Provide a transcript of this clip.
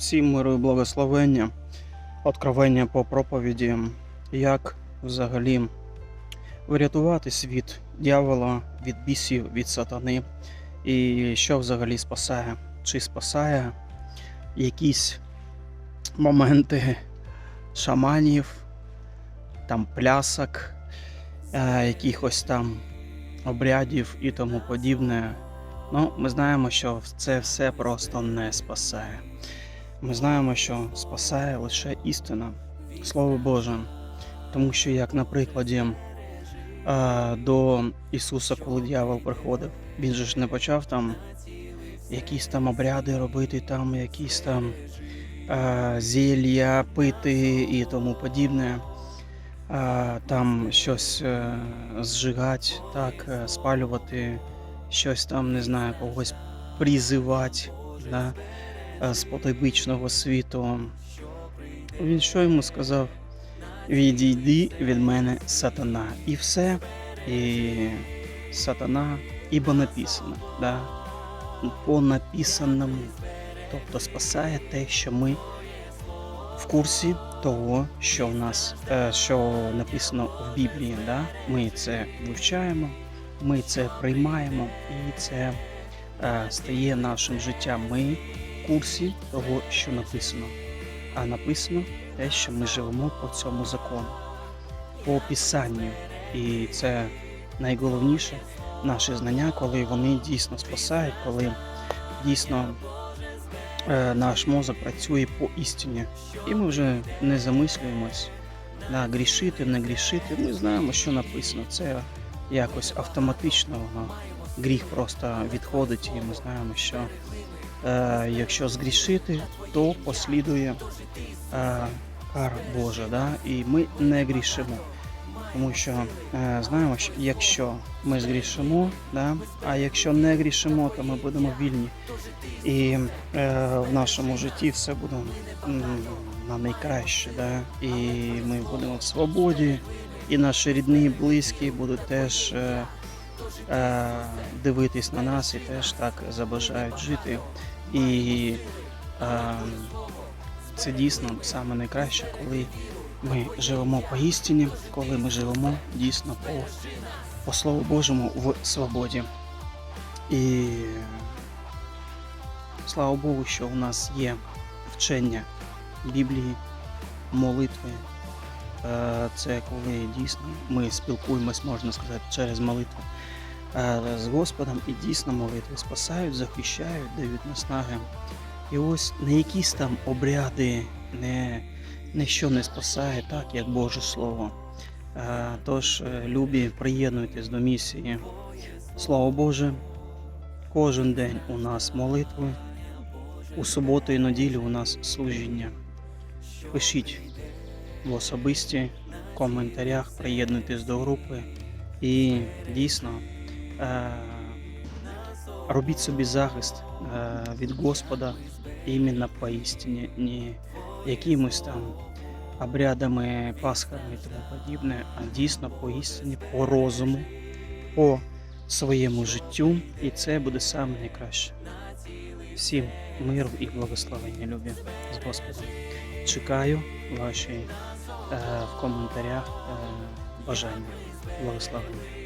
Всім миру і благословення, откровення по проповіді, як взагалі врятуватись від дьявола, від бісів, від сатани, і що взагалі спасає, чи спасає якісь моменти шаманів, там плясок, е, якихось там обрядів і тому подібне. Ну, ми знаємо, що це все просто не спасає. Ми знаємо, що спасає лише істина, Слово Боже. Тому що, як на прикладі е, до Ісуса, коли дьявол приходив, він же ж не почав там якісь там обряди робити, там якісь там е, зілля пити і тому подібне. Е, там щось зжигати, так, спалювати, щось там, не знаю, когось призивати да, з потойбічного світу. Він що йому сказав? Відійди від мене сатана. І все. І сатана, ібо написано. Да? По написаному. Тобто спасає те, що ми в курсі того, що в нас е, що написано в Біблії. Да? Ми це вивчаємо, ми це приймаємо, і це е, стає нашим життям. Ми курсі того, що написано. А написано те, що ми живемо по цьому закону, по Писанню. І це найголовніше наші знання, коли вони дійсно спасають, коли дійсно е, наш мозок працює по істині. І ми вже не замислюємось на грішити, не грішити. Ми знаємо, що написано. Це якось автоматично воно. Гріх просто відходить, і ми знаємо, що е, якщо згрішити, то послідує е, кара Божа, да? і ми не грішимо. Тому що е, знаємо, що якщо ми згрішимо, да? а якщо не грішимо, то ми будемо вільні. І е, в нашому житті все буде на найкраще. Да? І ми будемо в свободі, і наші рідні, і близькі будуть теж е, е, дивитись на нас і теж так забажають жити. І е, це дійсно саме найкраще, коли ми живемо по істині, коли ми живемо дійсно по, по Слову Божому в свободі. І слава Богу, що у нас є вчення Біблії, молитви. Е, Це коли дійсно ми спілкуємось, можна сказати, через молитву е, з Господом, і дійсно молитви спасають, захищають, дають наснаги. І ось не якісь там обряди, не, не що не спасає, так як Боже Слово. Е, Тож, любі, приєднуйтесь до місії. Слава Боже, кожен день у нас молитви, у суботу і неділю у нас служіння. Пишіть в особисті коментарях, приєднуйтесь до групи і дійсно е, робіть собі захист е, від Господа іменно по істині, не якимось там обрядами, пасхами і тому подібне, а дійсно по істині, по розуму, по своєму життю, і це буде саме найкраще. Всім миру і благословення, любі з Господом. Чекаю ваші е, в коментарях е, бажання. Благословення.